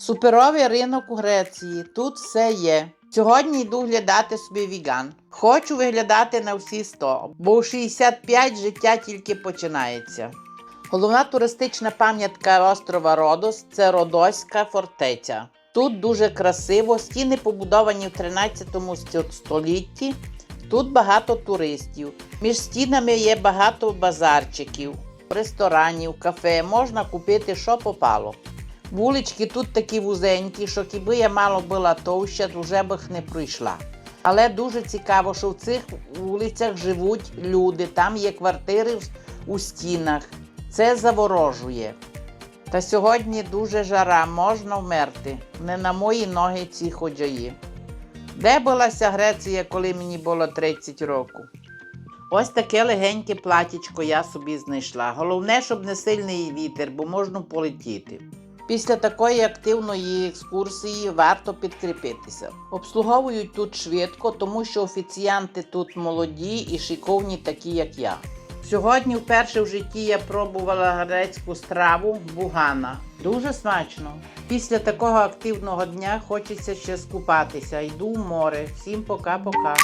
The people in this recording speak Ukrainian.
Суперовий ринок у Греції. Тут все є. Сьогодні йду глядати собі віган. Хочу виглядати на всі 100, бо у 65 життя тільки починається. Головна туристична пам'ятка острова Родос це Родоська фортеця. Тут дуже красиво, стіни побудовані в 13 столітті. Тут багато туристів. Між стінами є багато базарчиків, ресторанів, кафе. Можна купити, що попало. Вулички тут такі вузенькі, що якби я мало була товща, то вже б не пройшла. Але дуже цікаво, що в цих вулицях живуть люди, там є квартири у стінах. Це заворожує. Та сьогодні дуже жара, можна вмерти. Не на мої ноги ці ходжаї. Де була ця Греція, коли мені було 30 років? Ось таке легеньке платічко я собі знайшла. Головне, щоб не сильний вітер, бо можна полетіти. Після такої активної екскурсії варто підкріпитися. Обслуговують тут швидко, тому що офіціанти тут молоді і шиковні, такі як я. Сьогодні вперше в житті я пробувала грецьку страву бугана. Дуже смачно. Після такого активного дня хочеться ще скупатися. Йду в море. Всім пока-пока.